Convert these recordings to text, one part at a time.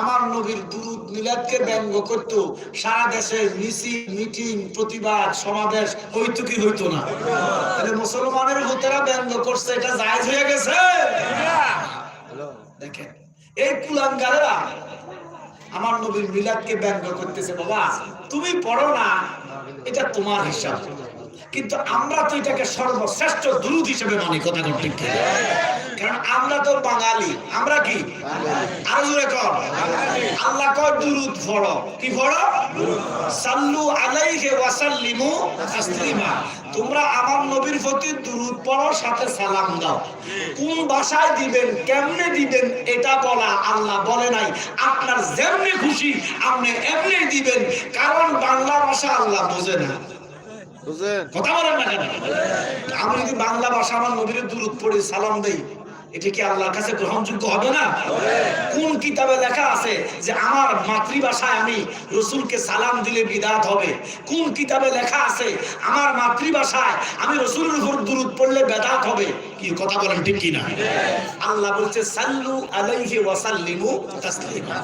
আমার নবীর দুরুদ মিলাদকে ব্যঙ্গ করত। সারা দেশে মিছিল মিটিং প্রতিবাদ সমাবেশ হইতো কি হইতো না? তাহলে মুসলমানের ভূতেরা ব্যঙ্গ করছে এটা জায়েজ হয়ে গেছে? দেখেন এই কুলাঙ্গারেরা আমার নবীর মিলাদকে ব্যঙ্গ করতেছে বাবা। তুমি পড়ো না এটা তোমার হিসাব। কিন্তু আমরা তো এটাকে সর্বশ্রেষ্ঠ দুরুদ হিসেবে মানি কথা করতে কারণ আমরা তো বাঙালি। আমরা কি? আরও জোরে কর আল্লাহ কয় দুরুদ পড়ো। কি পড়ো? সাল্লু আলাইহি ওয়া সাল্লিমু তাসলিমা। তোমরা আমার নবীর প্রতি দুরুদ পড়ো সাথে সালাম দাও। কোন ভাষায় দিবেন কেমনে দিবেন এটা বলা আল্লাহ বলে নাই। আপনার যেমনি খুশি আপনি এমনি দিবেন। কারণ বাংলা ভাষা আল্লাহ বোঝে না। কথা বলেন না কেন? আমি যদি বাংলা ভাষা আমার নবীর দূরত পড়ে সালাম দেই। এটা কি আল্লাহর কাছে গ্রহণযোগ্য হবে না? কোন কিতাবে লেখা আছে যে আমার মাতৃভাষায় আমি রসুলকে সালাম দিলে বিদাত হবে? কোন কিতাবে লেখা আছে আমার মাতৃভাষায় আমি রসুলের উপর দূরত পড়লে বেদাত হবে? কি কথা বলেন ঠিক কি না আল্লাহ বলছে, সাল্লু আলাইহি ওয়া সাল্লিমু তাসলিমা।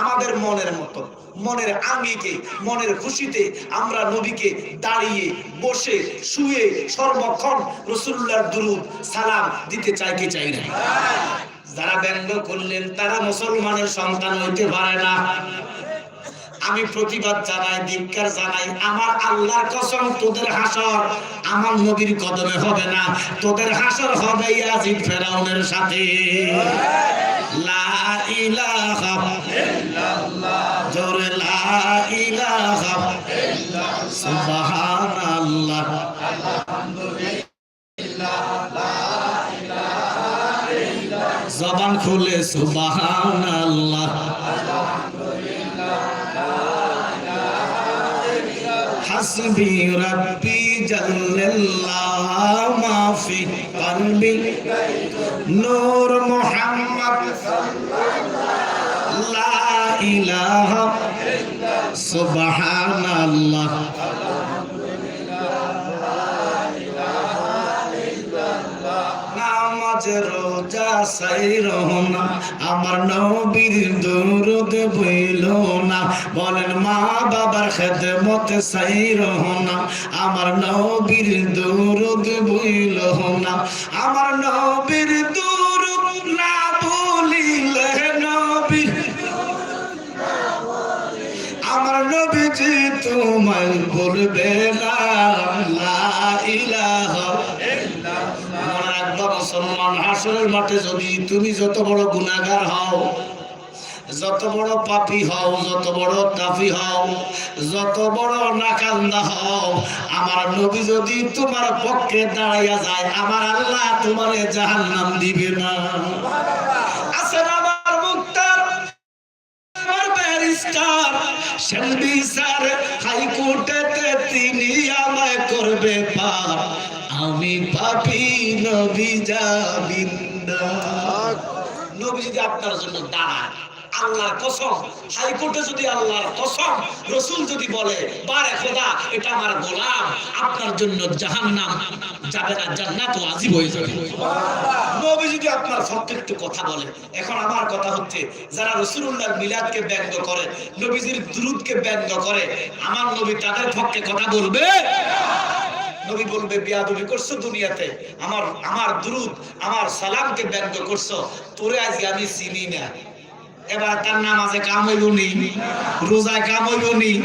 আমাদের মনের মতো, মনের আঙ্গিকে, মনের খুশিতে আমরা নবীকে দাঁড়িয়ে বসে, শুয়ে সর্বক্ষণ রসুল্লাহর দুরুদ, সালাম দিতে চাই চাই না যারা ব্যঙ্গ করলেন, তারা মুসলমানের সন্তান হইতে পারে না। আমি প্রতিবাদ জানাই, ধিক্কার জানাই, আমার আল্লাহর কসম, তোদের হাসর আমার নবীর কদমে হবে না। তোদের হাসর হবে ইয়াজিদ ফেরাউনের সাথে। লা ইলাহা জোরে লা ইলাহা সুবহানাল্লাহ। জবান খুলে সুবাহ আল্লাহ হাসবি রব্বি জাল্লাল্লাহ মাফি কলবি। নূর মুহাম্মদ লা ইলাহা সুবহানাল্লাহ। আমার নবীর দৌরদ বইল না। বলেন, মা বাবার খেদমত সাইর না। আমার নবীর দৌরদ বইল না। আমার নবীর মুসলমান মাঠে যদি তুমি যত বড় গুনাহগার হও, যত বড় পাপি হও, যত বড় কাফি হও, যত বড় নাকান্দা হও, আমার নবী যদি তোমার পক্ষে দাঁড়াইয়া যায়, আমার আল্লাহ তোমারে জাহান্নাম দিবে না। আমি পাপি নবী যাবিন না নবী যদি আপনার জন্য দাঁড়ায়, আল্লাহর কসম, হাইকোর্টে যদি আল্লাহর কসম, রসুল যদি বলে, বারে খোদা, এটা আমার গোলাম, আপনার জন্য জাহান্নাম যাবে না, জান্নাত হয়ে যাবে। নবী যদি আপনার পক্ষে একটু কথা বলে, এখন আমার কথা হচ্ছে, যারা রসুল্লাহর মিলাদকে ব্যঙ্গ করে, নবীজির দুরুদকে ব্যঙ্গ করে, আমার নবী তাদের পক্ষে কথা বলবে? নবী বলবে, বিয়াদবি করছ দুনিয়াতে? আমার আমার দুরুদ, আমার সালামকে ব্যঙ্গ করছ। তোরে আজকে আমি চিনি না। এবার তার নামাজে কাম হইব নি। রোজায় কাম হইব নি।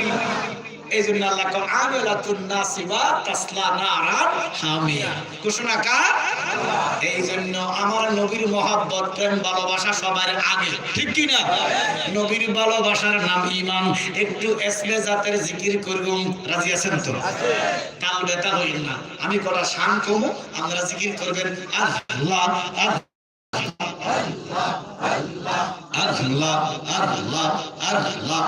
আল্লাহ আমিলাতুন নাসিবা তাসলা নারান ঘোষণা কার? আমার নবীর প্রেম, ভালোবাসা সবার আগে। ঠিক কি না? নবীর ভালোবাসার নাম ইমান একটু জাতের জিকির করবম রাজি আছেন তো? কাল বেতা না। আমি করা শান কমু আমরা জিকির করবেন। আল্লাহ। আল্লাহ আল্লাহ আল্লাহ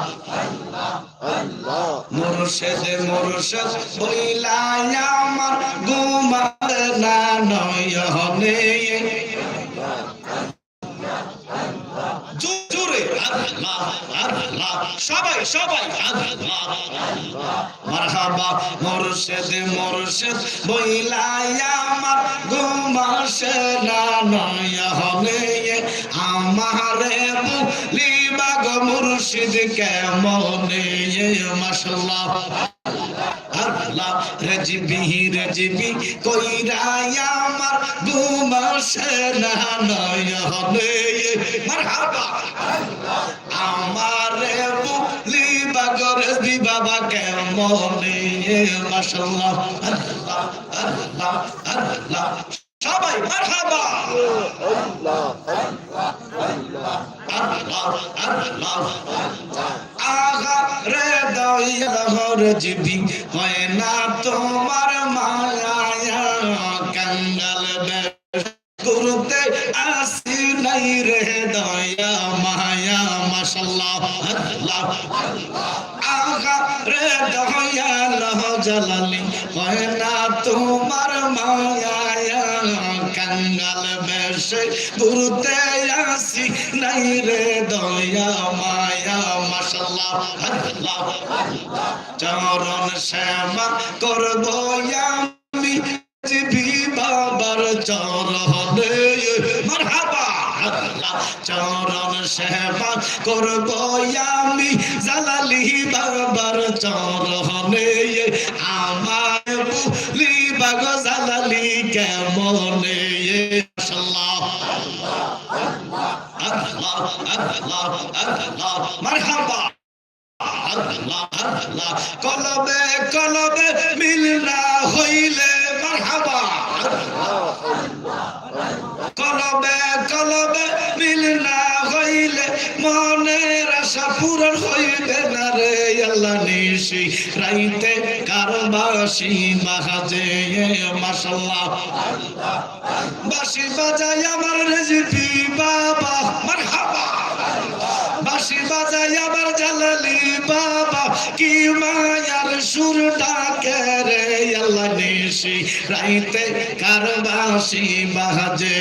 আল্লাহ মুর্শিদ মুর্শিদ বইলাই আমার ঘুমাবে না নয়নে জোরে আল্লাহ আল্লাহ সবাই সবাই আল্লাহ মারহাবা মুর্শিদ মুর্শিদ বইলাই আমার ঘুমাসে না আল্লাহ রাজবি রজবি কইরাই আমার দুমাসে না নয়নে মারহাবা। আমারে বুলিবা গো দি বাবা, কেমন মাশাআল্লাহ। আল্লাহ আল্লাহ আল্লাহ। সবাই মারহাবা। আগা রে দয়াল জিবি হয় না তোমার মায়া কাঙ্গাল করতে আসি নাই রে দয়া মায়া মাশাল্লাহ। আল্লাহ আগা রে দয়াল জালালি ঘুরতে আসি নাই রে দয়া মায়া, মাশাল্লাহ আল্লাহ চরণ শ্যামা করব আমি, জিবি বাবার চরণে। মারহাবা চরণ সেবা করব আমি, জালালি বাবার চরণে। কলবে কলবে মিল না হইলে মারহাবা। কলবে কলবে মিল না হইলে মনের আশা পূরণ হইবে না রে আল্লাহ নিশি। রাইতে কারবাসি মাহাজে মাশাল্লাহ বাসি বাজাই আমার রেজিপি বাবা, মারহাবা। বাসি বাজাই আবার জালালি বাবা, কি মায়ার সুর ডাকে রে নিশি রাইতে কারবাসি বাজে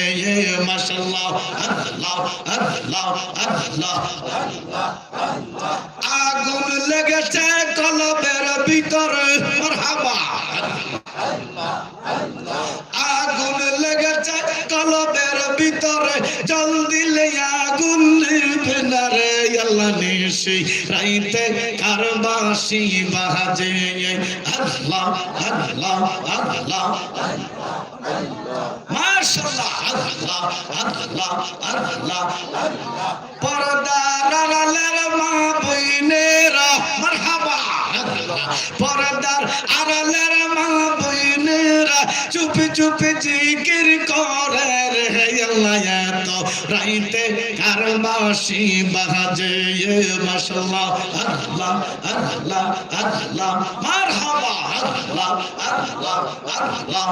মাশাল্লাহ আল্লাহ আল্লাহ আল্লাহ আগুন লেগেছে কলবের ভিতরে মারহাবা। আগুন লেগেছে কলবের ভিতরে জল দিলে আগুন নিভে না রে, আল্লাহ নিশি। রাইতে কারবাসি বাজে? আল্লাহ আল্লাহ আল্লাহ মাশাআল্লাহ আড়ালের মা বইনেরা, চুপি চুপি জিকির রাইতে কারবাসি বাজে মাশাআল্লাহ আল্লাহ আল্লাহ আল্লাহ মারহাবা আল্লাহ আল্লাহ আল্লাহ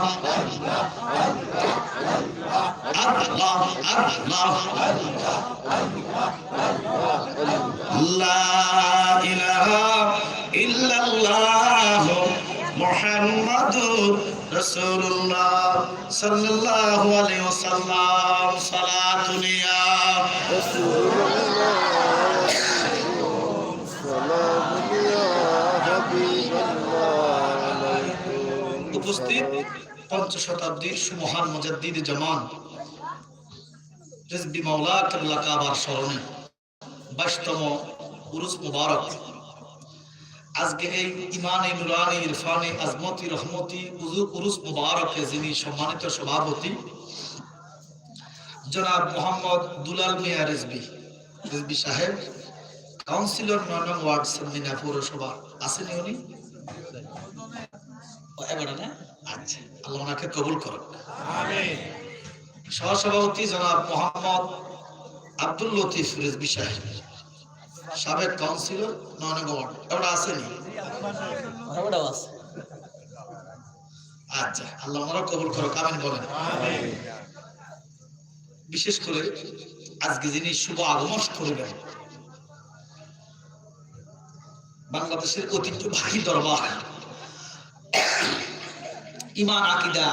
আল্লাহ আল্লাহ লা ইলাহা ইল্লাল্লাহ মুহাম্মাদুর রাসূলুল্লাহ সাল্লাল্লাহু আলাইহি ওয়াসাল্লাম সালাতুনিয়া উপস্থিত পঞ্চ শতাব্দীর সুমহান মুজাদ্দিদ জামান, রিজবি মাওলা কেবলা কাবার স্মরণে, বাইশতম উরুস মুবারক। আজকে এই ইমানে নুরানি ইরফানে আজমতি রহমতি উরুস মুবারকে যিনি সম্মানিত সভাপতি জনাব মোহাম্মদ দুলাল মিয়া রিজবি রিজবি সাহেব কাউন্সিলর নয় নং ওয়ার্ড সেমিনা পৌরসভা আসেনি উনি? এবারে না? আচ্ছা আল্লাহ ওনাকে কবুল করুন সহসভাপতি জনাব মোহাম্মদ আব্দুল লতিফ রিজবি সাহেব। সাবেক কাউন্সিলর নয়নগড় এবার আসেনি। আচ্ছা আল্লাহ ওনারা কবুল করো কামিন বলেন। বিশেষ করে আজকে যিনি শুভ আগমন করবেন বাংলাদেশের ঐতিহ্যবাহী দরবার ইমান আকিদা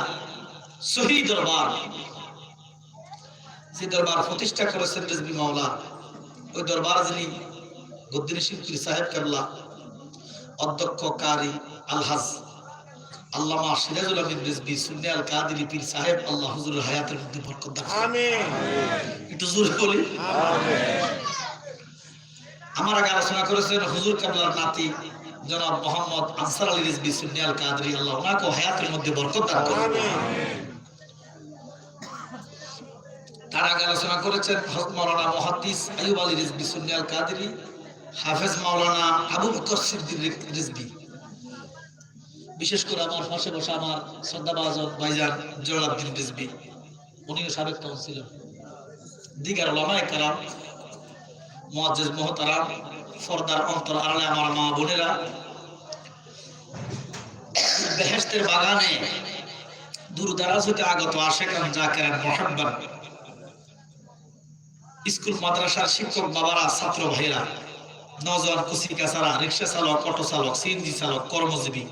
সহি দরবার যে দরবার প্রতিষ্ঠা করেছেন রেজবি মাওলা ওই দরবার যিনি গদ্দিন শিল্পী সাহেব কেবলা অধ্যক্ষ কারি আলহাজ আল্লামা সিরাজুল আমিন রিজবি সুন্নি আল কাদিরি পীর সাহেব আল্লাহ হুজুরের হায়াতের মধ্যে বরকত দান করুন। একটু জোরে বলি? আমার আগে আলোচনা করেছেন হুজুর কাবলার নাতি জনাব মোহাম্মদ আনসার আলী রিজবি সুন্নি আল কাদরি আল্লাহ ওনাকে হায়াতের মধ্যে বরকত দান করুন। তার আগে আলোচনা করেছেন হজরত মাওলানা মুহাদ্দিস আইয়ুব আলী রিজবি সুন্নি আল কাদরি হাফেজ মাওলানা আবু বকর সিদ্দিক বিশেষ করে আমার পাশে বসা আমার শ্রদ্ধাভাজন ভাইজান জলালউদ্দিন রিজবি উনিও সাবেক কাউন্সিলর। দিগার ওলামায়ে কারাম মুআজ্জিজ মুহতারাম, ফরদার অন্তর আড়ালে আমার মা বোনেরা। বেহেশতের বাগানে দূর দারাজ হতে আগত আশেকান জাকেরান মোহাব্বান স্কুল, মাদ্রাসার শিক্ষক বাবারা, ছাত্র ভাইরা নজওয়ান কুসি কাসারা রিক্সা চালক, অটো চালক, সিএনজি চালক, কর্মজীবী,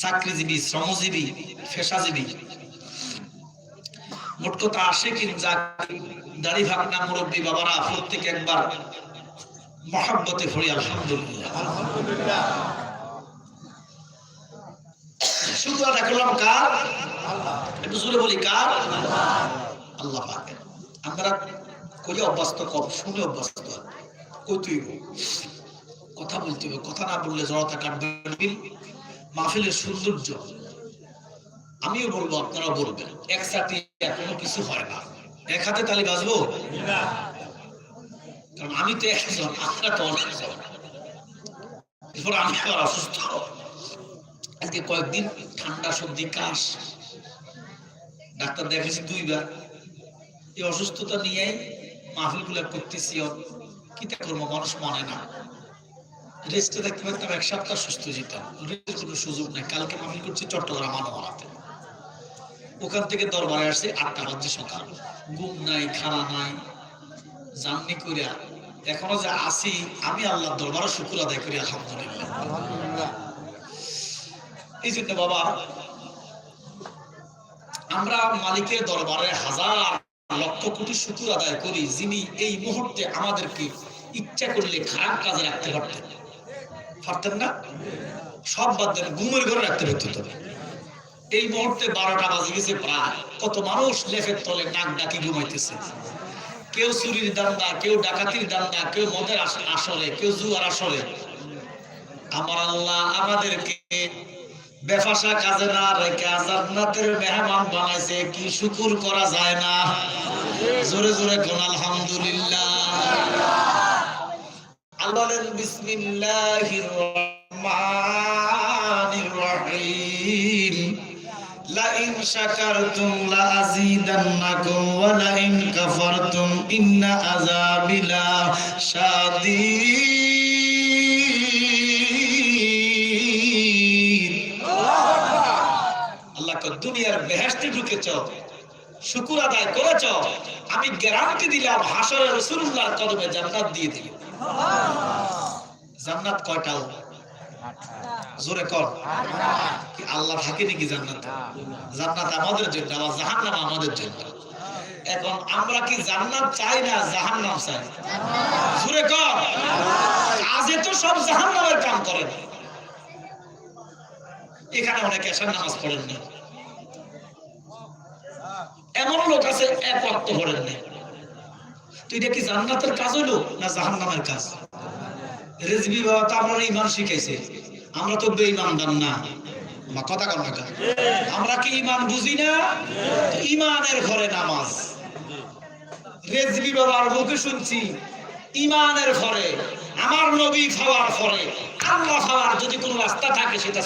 চাকরিজীবী, শ্রমজীবী, পেশাজীবী। মোট কথা আসে যা দাড়ি ভাগনা মুরব্বী বাবারা প্রত্যেক একবার মহাব্বতে ভরি, আলহামদুলিল্লাহ। শুধু আদা করলাম কার? একটু জোরে বলি কার? আল্লাহ আমরা কই অভ্যস্ত কম, শুনে অভ্যস্ত। কইতেই কথা বলতে হবে কথা না বললে জড়তা কাটবে মাহফিলের সৌন্দর্য। আমিও বলব আপনারাও বলবেন একসাথে কোনো কিছু হয় না। এক হাতে তালি বাজবো? কারণ আমি তো একজন আপনারা তো অনেকজন। এরপর আমি আবার অসুস্থ। আজকে কয়েকদিন ঠান্ডা সর্দি কাশ। ডাক্তার দেখেছি দুইবার। এই অসুস্থতা নিয়েই মাহফিলগুলা করতেছি। কি করব? মানুষ মানে না। রেস্টে পারতাম এক সপ্তাহ সুস্থ কোনো সুযোগ নেই। কালকে চট্টগ্রাম ওখান থেকে দরবারে আসছে আটটা বাজে সকাল। ঘুম নাই, খানা নাই, জাননি করিয়া এখনও যে আসি আমি আল্লাহ দরবারে শুকুর আদায় করি আলহামদুলিল্লাহ। এই জন্য বাবা, আমরা মালিকের দরবারে হাজার লক্ষ কোটি শুকুর আদায় করি যিনি এই মুহূর্তে আমাদেরকে ইচ্ছা করলে খারাপ কাজে রাখতে পারতেন। পারতেন না? সব বাদ দেন, ঘুমের ঘরে রাখতে পারতেন। তো এই মুহূর্তে বারোটা বাজে গেছে প্রায়। কত মানুষ লেফের তলে নাক ডাকি ঘুমাইতেছে। কেউ চুরির দান্দা, কেউ ডাকাতির দান্দা, কেউ মদের আস- আসলে, কেউ জুয়ার আসলে। আমার আল্লাহ আমাদেরকে বেফাসা কাজে না রেখে জান্নাতের মেহমান বানাইছে, কি শুকুর করা যায় না? জোরে জোরে কোন আলহামদুলিল্লাহ। আল্লাহ বিসমিল্লাহির রহমানির রহিম। লাইন শাকারতুম লাযীদান্নাকুম ওয়া লাইন কাফারতুম ইন্না আযাবি লাশাদীদ দুনিয়ার বেহেশতে ঢুকেছ, শুকুর আদায় করেছ, আমি গ্যারান্টি দিলাম হাসরে রসুল্লাহর কদমে জান্নাত দিয়ে দিল জান্নাত কয়টাও জোরে কর আল্লাহ থাকে নাকি জান্নাত? জান্নাত আমাদের জন্য, আবার জাহান্নাম আমাদের জন্য। এখন আমরা কি জান্নাত চাই না জাহান্নাম চাই? জোরে কর তো সব জাহান্নামের কাম করেন। এখানে অনেক নামাজ পড়েন না। এমন লোক আছে, এক অর্থ পড়েন না তো এটা কি জান্নাতের কাজ হইল না জাহান্নামের কাজ? রেজবি বাবা তো আমরা ইমান শিখাইছে। আমরা তো বেঈমানদার না। কথা কর না আমরা কি ইমান বুঝি না? ইমানের ঘরে নামাজ। রেজবি বাবার মুখে শুনছি ইমানের ঘরে, আমার নবী খাওয়ার পরে আল্লাহ খাওয়ার যদি কোনো রাস্তা থাকে সেটা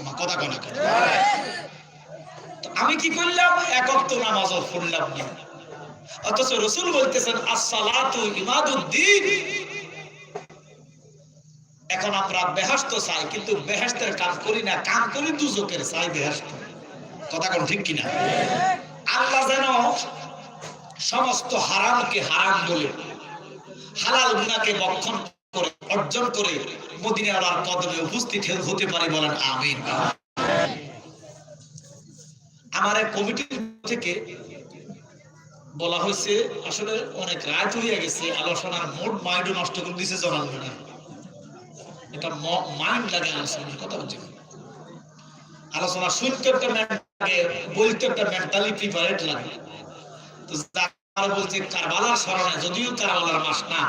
আমার কথা কর না আমি কি করলাম? একক তো নামাজ পড়লাম না। অথচ রসুল বলতেছেন, আসসালাতু এখন আমরা বেহাস্ত চাই, কিন্তু বেহেস্তের কাম করি না, কাম করি দুজকের চাই বেহাস্ত কথা কোন ঠিক কিনা? আল্লাহ যেন সমস্ত হারামকে হারাম বলে, হালাল গুনাকে বক্ষণ করে, অর্জন করে মদিনাওয়ালার কদমে উপস্থিত হতে পারে বলেন, আমিন। আমার এক কমিটির থেকে বলা হয়েছে, আসলে অনেক রাত হইয়া গেছে, আলোচনার মোট মাইন্ড নষ্ট করে দিছে জনালবেনা এটা মাইন্ড লাগে আলোচনার, কথা বলছি আলোচনা শুনতে একটা লাগে, বলতে একটা মেন্টালি লাগে। তো বলছে, কারবালার স্মরণে, যদিও কারবালার মাস না,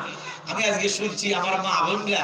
আমি আজকে শুনছি, আমার মা বোনরা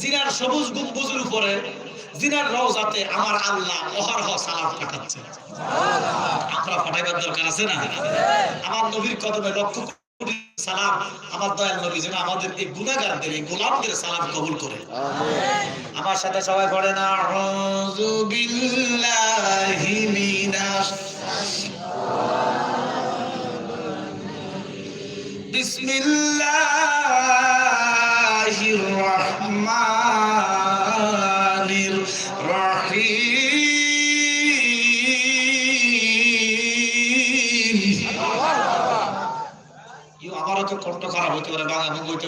জিনার সবুজ গম্বুজের উপরে জিনার রওজাতে আমার আল্লাহ অহরহ সালাম পাঠাচ্ছে। আমরা পাঠাইবার দরকার আছে না? আমার নবীর কদমে লক্ষ কোটি সালাম আমার দয়াল নবী যেন আমাদের এই গুণাগারদের, এই গোলামদের সালাম কবুল করে। আমার সাথে সবাই পড়ে না? বিল্লাহি মিনাশ বাংলা ভঙ্গ হতে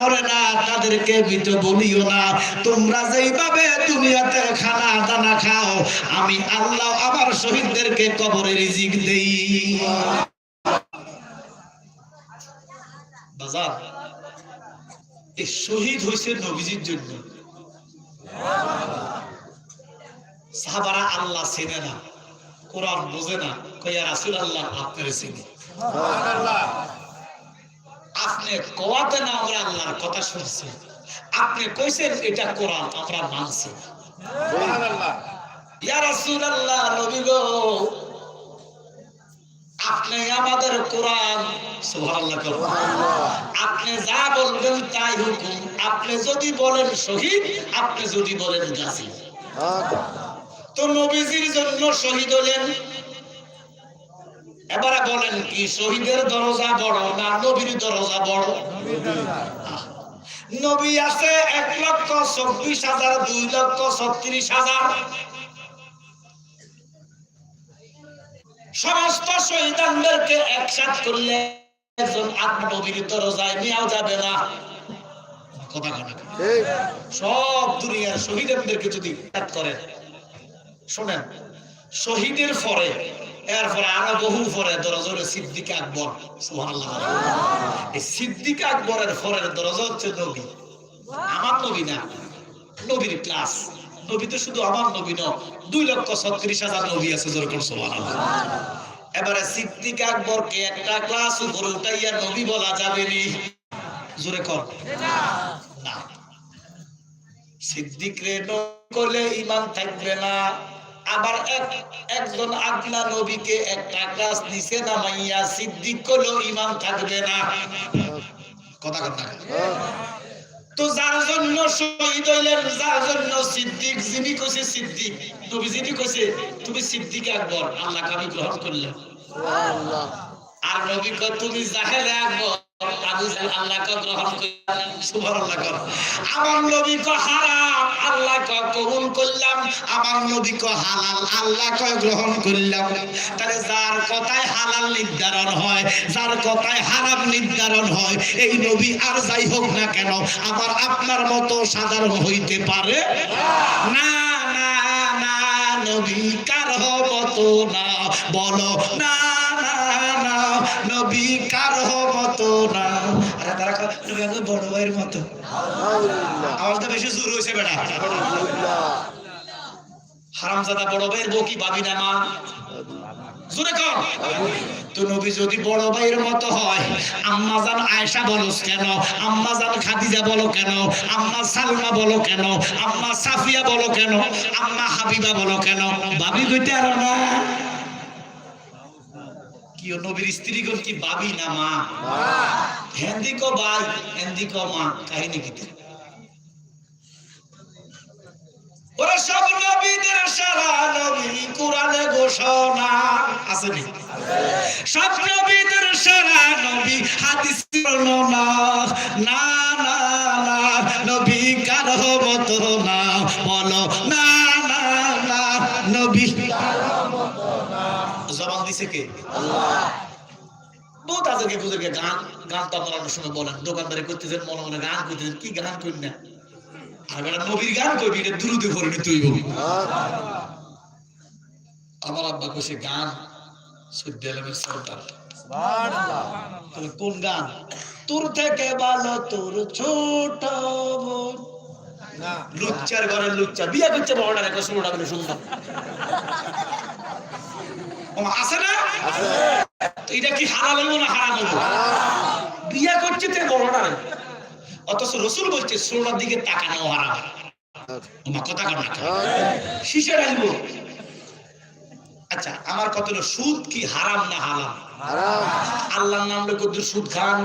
করে না, তাদেরকে মৃত বলিও না। তোমরা যেইভাবে দুনিয়াতে খানা দানা খাও, আমি আল্লাহ আমার শহীদদেরকে কবরে রিজিক দেই। বাজার এই শহীদ হয়েছে নবীজির জন্য। সাহাবারা আল্লাহ চেনে না, কোরআন বোঝে না, কইয়া রাসুল আল্লাহ আপনার চিনি। আপনি কোয়াতে না আমরা আল্লাহর কথা শুনছি আপনি কইছেন এটা কোরআন আমরা মানছি। ইয়া রাসূলুল্লাহ নবী গো। আপনি আমাদের কোরআন সুবহানাল্লাহ আপনি যা বলবেন তাই হুকুম। আপনি যদি বলেন শহীদ আপনি যদি বলেন গাজী। তো নবীজির জন্য শহীদ হলেন। এবারে বলেন কি শহীদের দরজা বড় না নবীর দরজা বড়? নবী আছে এক লক্ষ চব্বিশ হাজার দুই লক্ষ ছত্রিশ হাজার। সমস্ত শহীদানদেরকে একসাথ করলে একজন আত্ম নবীর দরজায় নেওয়া যাবে না। কথা কথা সব দুনিয়ার শহীদদেরকে যদি করেন শোনেন শহীদের পরে এরপরে আরও বহু পরে দরজা হলো সিদ্দিক আকবর এই সিদ্দিক আকবরের পরের দরজা হচ্ছে নবী। আমার নবী না, নবীর ক্লাস। নবী তো শুধু আমার নবী ন দুই লক্ষ ছত্রিশ হাজার নবী আছে যেরকম সুবহানাল্লাহ। এবারে সিদ্দিক আকবরকে একটা ক্লাস উপরে উঠাইয়া নবী বলা যাবে নি। জোরে কর। না। সিদ্দিক রে করলে ইমান থাকবে না। আবার এক একজন আগলা নবীকে একটা ক্লাস নিচে নামাইয়া সিদ্দিক করলেও ইমান থাকবে না। কথা কথা তো যার জন্য শহীদ হইলেন যার জন্য সিদ্দিক যিনি কইছে সিদ্দিক নবী যিনি কইছে তুমি সিদ্দিক আকবর আল্লাহ আমি গ্রহণ করলাম। আর নবী তুমি জাহেলে আকবর। যার নির্ধারণ হয় নির্ধারণ হয়, এই নবী আর যাই হোক না কেন আমার আপনার মতো সাধারণ হইতে পারে? না না না, নবী কার মতো না। বলো, না না নবী কার মতো না। আরে তারা নবী আমাদের বড় ভাইয়ের মতো। আওয়াজটা বেশি জোর হয়েছে বেটা। হারামজাদা বড় ভাইয়ের বউ কি ভাবি না মা? জোরে কর তো নবী যদি বড় ভাইয়ের মতো হয় আম্মা জান কেন? আম্মা জান খাদিজা বলো কেন? আম্মা সালমা বলো কেন? আম্মা সাফিয়া বলো কেন? আম্মা হাবিবা বলো কেন? ভাবি কইতে আর না। কি নবীর স্ত্রী কোন কি ভাবি না মা? হেন্দি কো ভাই হেন্দি কো মা, কাহিনী কি ওরা সব নবীদের সারা নবী কোরআনে ঘোষণা। আছে নি সব নবীদের সারা নবী হাদিস বর্ণনা। না না না, নবী কার মতো না। বলো, না না না, নবী। দিছে কে? বহুত আছে কে বুঝে গান গান তো আপনারা সময় বলেন। দোকানদারি করতেছেন মনে মনে গান করতেছেন। কি গান করি না? আর বেটা নবীর গান করবি এটা দ্রুতে পরিণত হইব। আমার আব্বা কইছে গান সদ্য আলমের সর্দার। তাহলে কোন গান? তোর থেকে ভালো তোর ছোট বোন। লুচ্চার ঘরে লুচ্চা। বিয়া করছে বড়টা রেখে ষোলোটা বলে শুনলাম আছে না? এটা কি হইব না হারাম বিয়া করছে তে বড়টা অথচ রসুল বলছে ষোলোটার দিকে তাকানো হারাম। কথা কর না। শিশে রাখব আচ্ছা আমার হলো সুদ কি হারাম না হালাল? হারাম। আল্লাহর নাম কদ্দুর সুদ খান।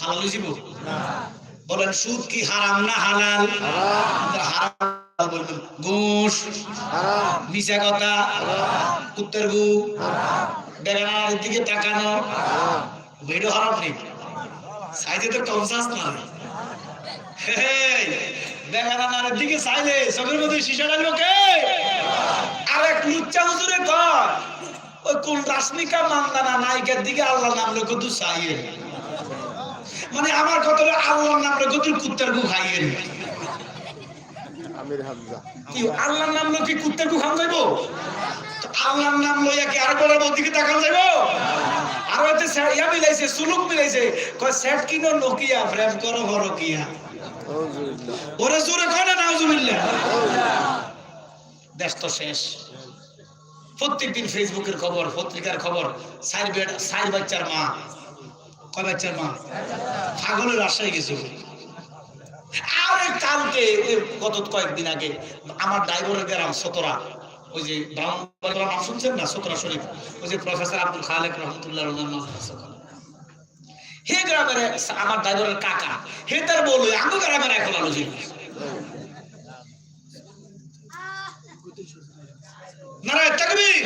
হালাল হইব বলেন সুদ কি হারাম না হালাল? হারাম। ঘুষ। মিশা কথা। কুত্তের গু দিকে তাকানো। বেড়ো হারাম নেই সাইজে তো কনসাস না। বেড়ানোর দিকে চাইলে চোখের মধ্যে শিশা ডালবো কে? আরেক লুচ্চা হুজুরে কর ওই নায়িকার দিকে আল্লাহ নাম দু চাইয়ে মানে আমার কত আল্লাহর নাম লোক তুই কুত্তের গু খাইয়েন আমির হামজা। কি আল্লাহর নাম লোক কি কুত্তের গু খান যাইবো আল্লাহর নাম লইয়া কি আর বলার দিকে তাকান যাইবো আর হইতে ইয়া মিলাইছে সুলুক মিলাইছে। কয় সেট কিনো নোকিয়া প্রেম করো বড় কিয়া। ওরে জোরে কয় না নাউজুবিল্লাহ দেশ তো শেষ। প্রত্যেকদিন ফেসবুকের খবর পত্রিকার খবর সাইর বাচ্চার মা। কয় বাচ্চার মা? পাগলের রাস্তায় গেছে আরে কালকে গত কয়েকদিন আগে আমার ড্রাইভারের গ্রাম, সতরা। ওই যে ব্রাহ্মণ নাম শুনছেন না? সতরা শরীফ। ওই যে প্রফেসর আব্দুল খালেক রহমতুল্লাহ। হে গ্রামের আমার ড্রাইভারের কাকা। হে তার বলো আমি গ্রামের এখন আলোচনা নারায় তাকবীর।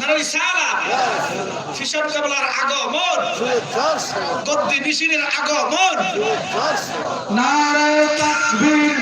নারায় সারা ফিশাব কাবলার আগমন। গদ্দি নিশিনের আগমন। নারায় তাকবীর।